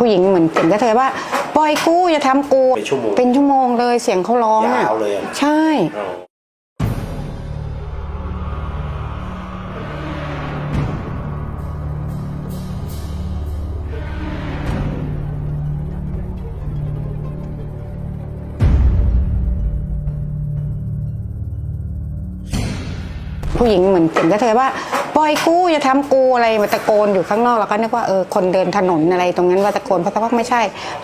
ผู้หญิงเหมือนเสียงกระเทยว่า ปล่อยกูอย่าทำกูเป็นชั่วโมงเป็นชั่วโมงเลยเสียงเขาร้องอะยาวเลยอะ ใช่ อ๋อ ผู้หญิงเหมือนเสียงกระเทยว่าปล่อยกูอย่าทำกูอะไรมาตะโกนอยู่ข้างนอกแล้วก็นึกว่าเออคนเดินถนนอะไรตรงนั้นว่าตะโกนเพราะสักพักไม่ใช่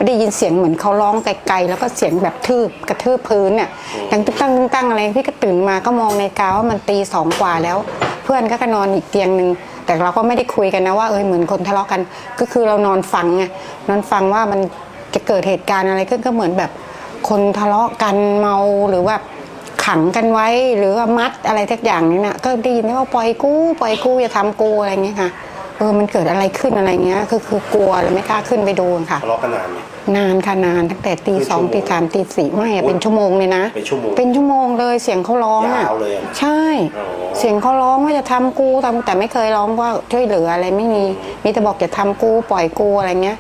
ได้ยินเสียงเหมือนเขาร้องไกลๆแล้วก็เสียงแบบทืบกระทืบพื้นเนี่ยดังตึ้งตั้งตึ้งตั้งอะไรพี่ก็ตื่นมาก็มองในกาว่ามันตีสองกว่าแล้ว เพื่อนก็ก็นอนอีกเตียงหนึ่งแต่เราก็ไม่ได้คุยกันนะว่าเออเหมือนคนทะเลาะกัน ก็คือเรานอนฟังไงนอนฟังว่ามันจะเกิดเหตุการณ์อะไรขึ้นก็เหมือนแบบคนทะเลาะกันเมาหรือว่า ขังกันไว้หรือว่ามัดอะไรทักอย่างนี้นะก็ได้ยินว่าปล่อยกู้ปล่อยกู้อย่าทำกูอะไรเงี้ยค่ะเออมันเกิดอะไรขึ้นอะไรเงี้ยคือคือกลัวเลยไม่กล้าขึ้นไปดูค่ะทะเลาะกันนานไหมนานค่ะนานตั้งแต่ตีเป็นสองชั่วโมงตีสามตีสี่ไม่อะเป็นชั่วโมงเลยนะ เป็นชั่วโมงเป็นชั่วโมงเลยเสียงเขาร้องอะยาวเลยอะใช่ อ๋อ เสียงเขาร้องว่าจะทำกูทำแต่ไม่เคยร้องว่าช่วยเหลืออะไรไม่มีมีแต่บอกจะทำกูปล่อยกูอะไรเงี้ย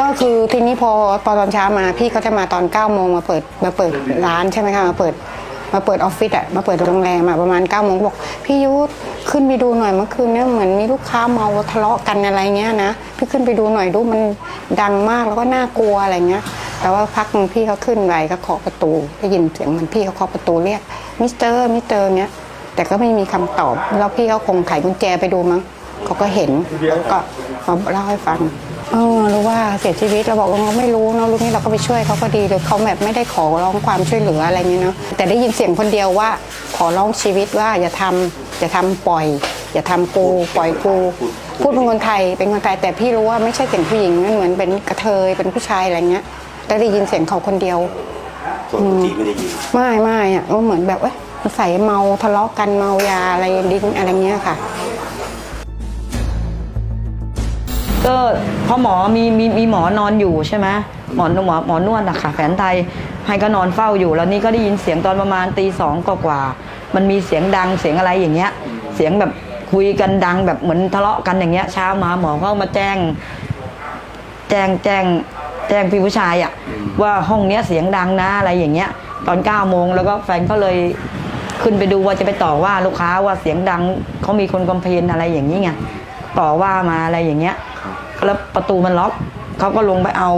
ก็คือทีนี้พอพอตอนเช้ามาพี่เขาจะมาตอน9ก้าโมงมาเปิดมาเปิดร้านใช่ไหมคะมาเปิด มาเปิดออฟฟิศอะมาเปิดโรงแรมอะประมาณ9ก้าโมงบอกพี่ยุทธขึ้นไปดูหน่อยเมื่อคืนเนี่ยเหมือนมีลูกค้าเมาทะเลาะกันอะไรเงี้ยนะพี่ขึ้นไปดูหน่อยดูมันดังมากแล้วก็น่ากลัวอะไรเงี้ยแต่ว่าพักนึงพี่เขาขึ้นไปก็เคาะประตูได้ยินเสียงเหมันพี่เขาเคาะประตูเรียกมิสเตอร์มิสเตอร์เนี้ยแต่ก็ไม่มีคำตอบแล้วพี่เขาคงไขกุญแจไปดูมั้งเขาก็เห็นแล้วก็มาเล่าให้ฟัง เออรู้ว่าเสียชีวิตเราบอกว่าเราไม่รู้เนอะรู้นี่เราก็ไปช่วยเขาก็ดีเลยเขาแบบไม่ได้ขอร้องความช่วยเหลืออะไรเงี้ยเนาะแต่ได้ยินเสียงคนเดียวว่า ขอร้องชีวิตว่าอย่าทำอย่าทำปล่อย อย่าทำกูปล่อยกูพูดเป็นคนไทยเป็นคนไทยแต่พี่รู้ว่าไม่ใช่เสียงผู้หญิงมันเหมือนเป็นกระเทยเป็นผู้ชายอะไรเงี้ยแต่ได้ยินเสียงเขาคนเดียวส่วนปกติไม่ได้ยินไม่ไม่อะก็เหมือนแบบเอ้ยใส่เมาทะเลาะกันเมายาอะไรดิ้งอะไรเงี้ยค่ะ ก็เพราะหมอมีมีมีหมอนอนอยู่ใช่ไหมหมอหมอหมอนวดอะค่ะแผนไทยให้ก็นอนเฝ้าอยู่ แล้วนี่ก็ได้ยินเสียงตอนประมาณตีสองกว่าๆมันมีเสียงดังเสียงอะไรอย่างเงี้ย เสียงแบบคุยกันดังแบบเหมือนทะเลาะกันอย่างเงี้ยเช้ามาหมอก็มาแจ้ง แจ้งแจ้งแจ้งพี่ผู้ชายอะว่าห้องเนี้ยเสียงดังนะอะไรอย่างเงี้ย ตอนเก้าโมงแล้วก็แฟนก็เลยขึ้นไปดูว่าจะไปต่อว่าลูกค้าว่าเสียงดังเขามีคนคอมเพลนอะไรอย่างนี้ไงต่อว่ามาอะไรอย่างเงี้ย แล้วประตูมันล็อกเขาก็ลงไปเอา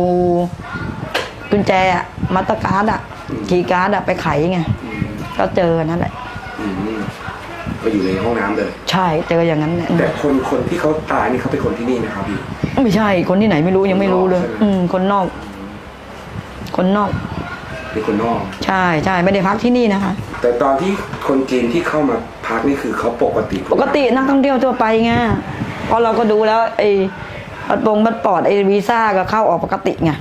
กุญแจอะมัตเตอร์การ์ดอะคีย์การ์ดอะไปไขไงก็เจอนั่นแหละอืมก็อยู่ในห้องน้ำเลย ใช่เจออย่างนั้นแหละแต่คนคนที่เขาตายนี่เขาเป็นคนที่นี่นะครับพี่ ไม่ใช่คนที่ไหนไม่รู้ยังไม่รู้เลยใช่ไหมอืม คนนอก คนนอก เป็นคนนอก ใช่ใช่ไม่ได้พักที่นี่นะคะ แต่ตอนที่คนจีนที่เข้ามาพักนี่คือเขาปกติปกตินักท่องเที่ยวทั่วไปไงเพราะเราก็ดูแล้วไอ้ บัตรปงบัตรปอดไอวีซ่าก็เข้าออกปกติไง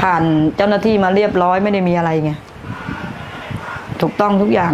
ผ่านเจ้าหน้าที่มาเรียบร้อยไม่ได้มีอะไรไงถูกต้องทุกอย่าง